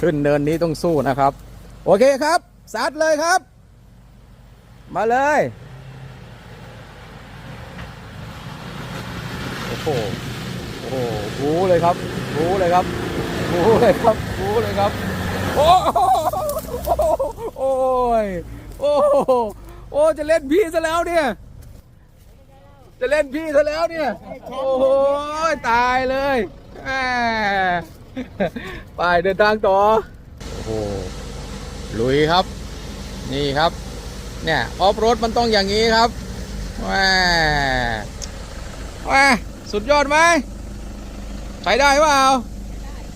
ขึ้นเนินนี้ต้องสู้นะครับ โอเคครับซัดเลยครับ มาเลยโอ้โหโอ้โหบูเลยครับบูเลยครับบูเลยครับบูเลยครับโอ้โหโอ้ยโอ้โหโอ้จะเล่นพี่ซะแล้วเนี่ยจะเล่นพี่ซะแล้วเนี่ย โอ้โหตายเลยแหม ไปเดินทางต่อ โอ้โหลุยครับ นี่ครับ เนี่ยออฟโรดมันต้องอย่างนี้ครับแหมแหมสุดยอดไหมใช้ได้เปล่า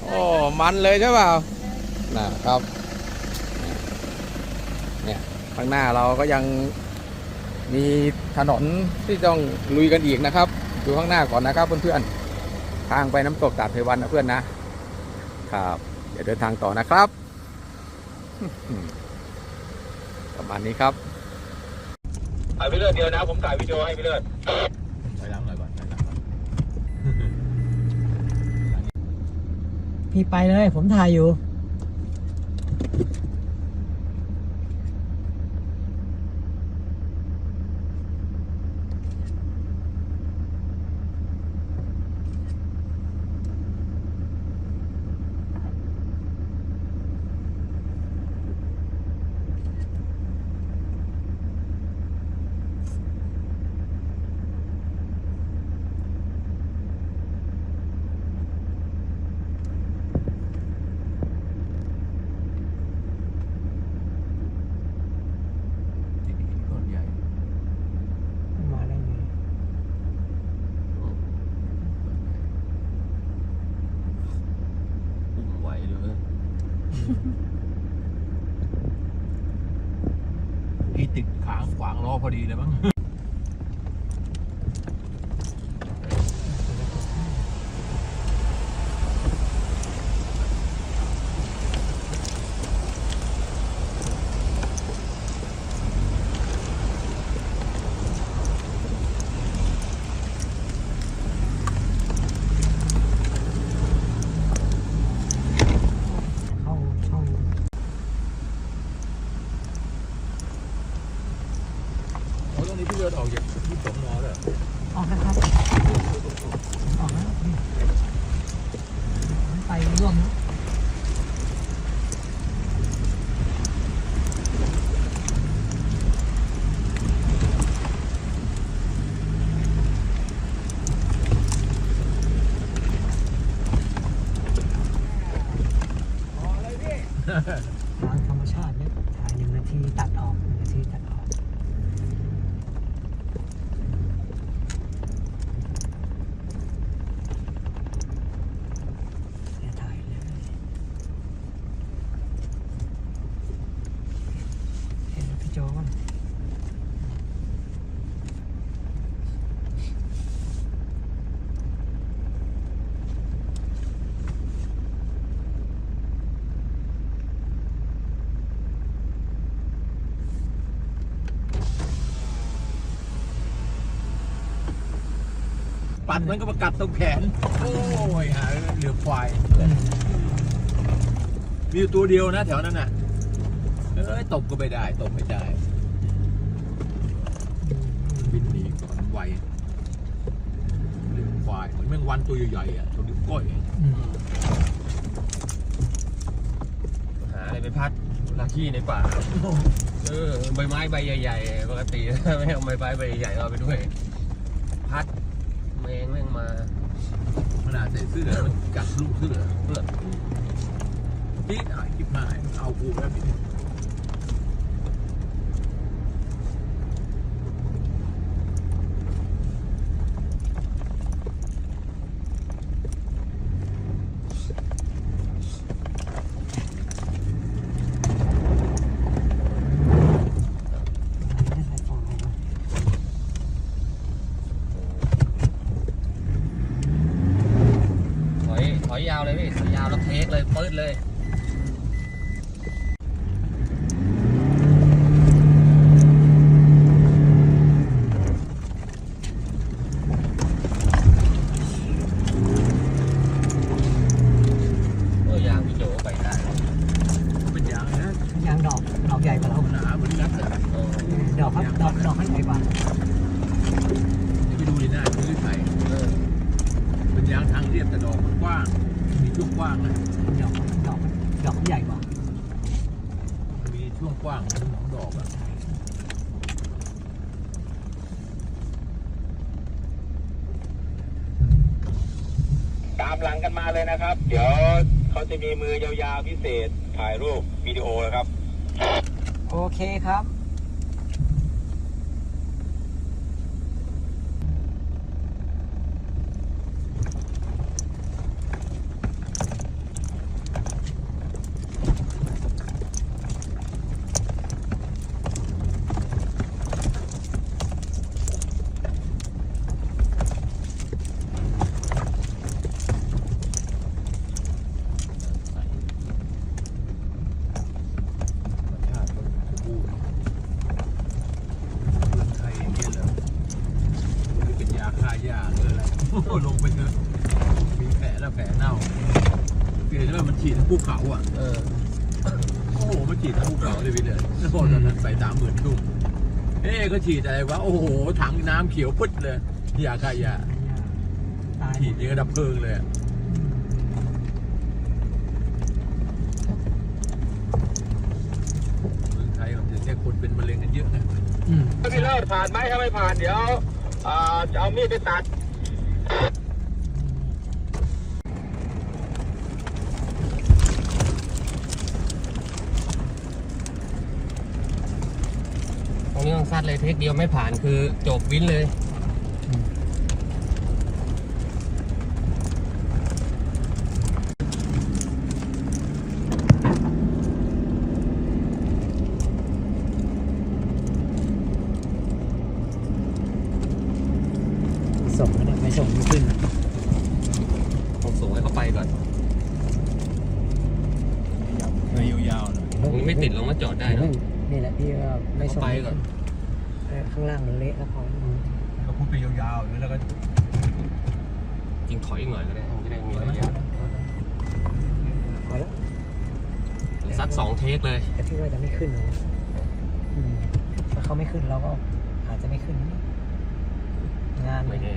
โอ้มันเลยใช่เปล่านะครับเนี่ยข้างหน้าเราก็ยังมีถนนที่ต้องลุยกันอีกนะครับ ดูข้างหน้าก่อนนะครับเพื่อนๆทางไปน้ำตกตาดเทวันนะเพื่อนนะ ครับ เดี๋ยวเดินทางต่อนะครับ ประมาณนี้ครับถ่ายไปเรื่อยเดียวนะ ผมถ่ายวิดีโอให้ไปเรื่อยไปล้างหน่อยก่อนไปล้างก่อนพี่ไปเลย ผมถ่ายอยู่ ติดหินก้อนใหญ่ มาได้ไง อุ้มไหวเลย พี่ติดขางขวางล้อพอดีเลยมั้ง เข้าช่อง ที่เลือออกจากที่สมอเลยออกนะครับออกแล้วนี่ไปร่วมนะทางธรรมชาติเนี่ยถ่ายหนึ่งนาทีตัดออกหนึ่งนาทีตัดออก อย่าถ่ายเลยเห็นพี่โจก่อน ปั ดมันก็มากัดตรงแขน โอ้ยหาเหลือควาย มีอยู่ตัวเดียวนะแถวนั้นน่ะ เอ้ยตบก็ไม่ได้ตบไม่ได้ บินหนีก่อนไวเหลือควายเหมือนแมงวันตัวใหญ่ๆอะตัวนิ้วก้อยอะอืมหาอะไรไปพัดลาขี้ในป่า เออ ใบไม้ใบใหญ่ๆปกติ ไม่เอาใบไม้ใบใหญ่ๆเอาไปด้วย พัดแมงแม่งมา ขนาดใส่เสื้อมันกัดลูกเสื้อเพื่อพี่หายคิดหายเอากูแล้วพี่ เลย ตัวยางดไปได้เป็นยางนะยางดอกดอกใหญ่กรือนนัลยโดอกครัดอกดมัใหญ่กว่าดูดีหน้าดูที่ไทเป็นยางทางเรียบแต่ดอกมันกว้าง ช่วงกว้างนะดอกดอกดอกใหญ่กว่า มีช่วงกว้างของดอกอะตามหลังกันมาเลยนะครับ เดี๋ยวเขาจะมีมือยาวๆพิเศษถ่ายรูปวิดีโอนะครับ โอเคครับ ธรรมชาติก็สมบูรณ์เมืองไทยอย่างเงี้ยเหรอหรือเป็นยาฆ่าหญ้าหรืออะไร โอ้โหลงไปเถอะมีแผลแล้วแผลเน่า เปลี่ยนว่ามันฉีดทั้งภูเขาอะ เออ โอ้โห มันฉีดทั้งภูเขาเลยพี่เลยแล้วบอกตอนนั้นใส่สามหมื่นทุ่มเอ๊ะก็ฉีดอะไรวะ โอ้โห ถังน้ำเขียวปึ๊ดเลย ยาฆ่าหญ้าตายฉีดยังกระดับเพลิงเลยอะเมืองไทยมันถึงแค่คนเป็นมะเร็งกันเยอะนะ อืม ถ้าพี่เลิศผ่านไหมถ้าไม่ผ่านเดี๋ยวอ่าจะเอามีดไปตัด รงนี้ต้องซัดเลยเทคเดียวไม่ผ่านคือจบวินเลยส่งนะไม่ส่งไม่ขึ้นต้องส่งให้เขาไปก่อนไม่ยาวๆหน่อยตรงนี้ไม่ติดลงมาจอดได้เนอะ นี่แหละพี่ก็ไม่ส่งเอาไปก่อน เออข้างล่างมันเละแล้วพอก็พูดไปยาวๆแล้วก็จริงถอยอีกหน่อยก็ได้มันจะได้มีระยะพอแล้วซัดสองเทคเลย แต่พี่ว่าจะไม่ขึ้นหรอกอืมถ้าเขาไม่ขึ้นเราก็อาจจะไม่ขึ้นนะงานไม่แน่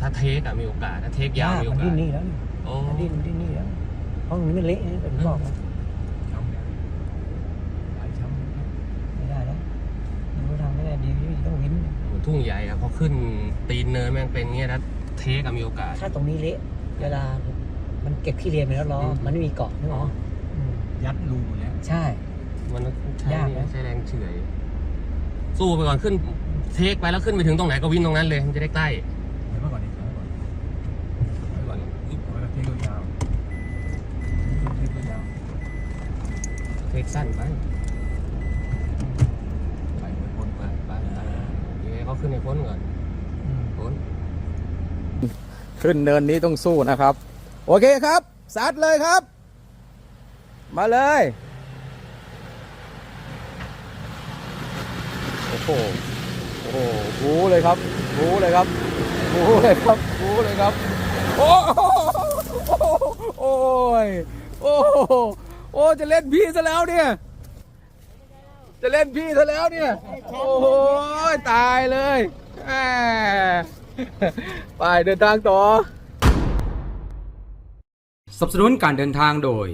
ถ้าเทคอะมีโอกาสถ้าเทคยาวมีโอมันกาดิ้สนนี่แล้วนี่โอ้มันดิ้นมันดิ้นนี่แล้วเพราะมันไม่เละนะผมบอกนะ ช้ำเนี่ยหลายช้ำ ไม่ได้แล้วมันก็ทำไม่ได้ดีพี่ ต้องวินเหมือนทุ่งใหญ่อะพอขึ้นตีนเนินแม่งเป็นเงี้ยถ้าเทคอะมีโอกาส ถ้าตรงนี้เละเวลามันเก็บขี้เรียนไปแล้วล้ออืมมันไม่มีเกาะนึกออกอืมยัดรูหมดแล้ว ใช่ มันต้องใช้ยากนี่นะ ใช้แรงเฉื่อยสู้ไปก่อนขึ้นเทคไปแล้วขึ้นไปถึงตรงไหนก็วิ่งตรงนั้นเลยมันจะได้ใกล้เดี๋ยวมาก่อนดิเดี๋ยวมาก่อนไปก่อนเอาแล้วเทคยาวๆเทคยาวเทคสั้นไป ๆไปเหมือนคน ไป ไป ไปไปยังไงเขาขึ้นในพ้นก่อนอืมพ้นขึ้นเนินนี้ต้องสู้นะครับ โอเคครับซัดเลยครับ มาเลยโอ้โหโอ้โหบูเลยครับบูเลยครับบูเลยครับบูเลยครับ โอ้โหโอ้ยโอ้โหโอ้จะเล่นพี่ซะแล้วเนี่ย จะเล่นพี่ซะแล้วเนี่ย โอ้โห ตายเลยแหมไปเดินทางต่อ สนับสนุนการเดินทางโดย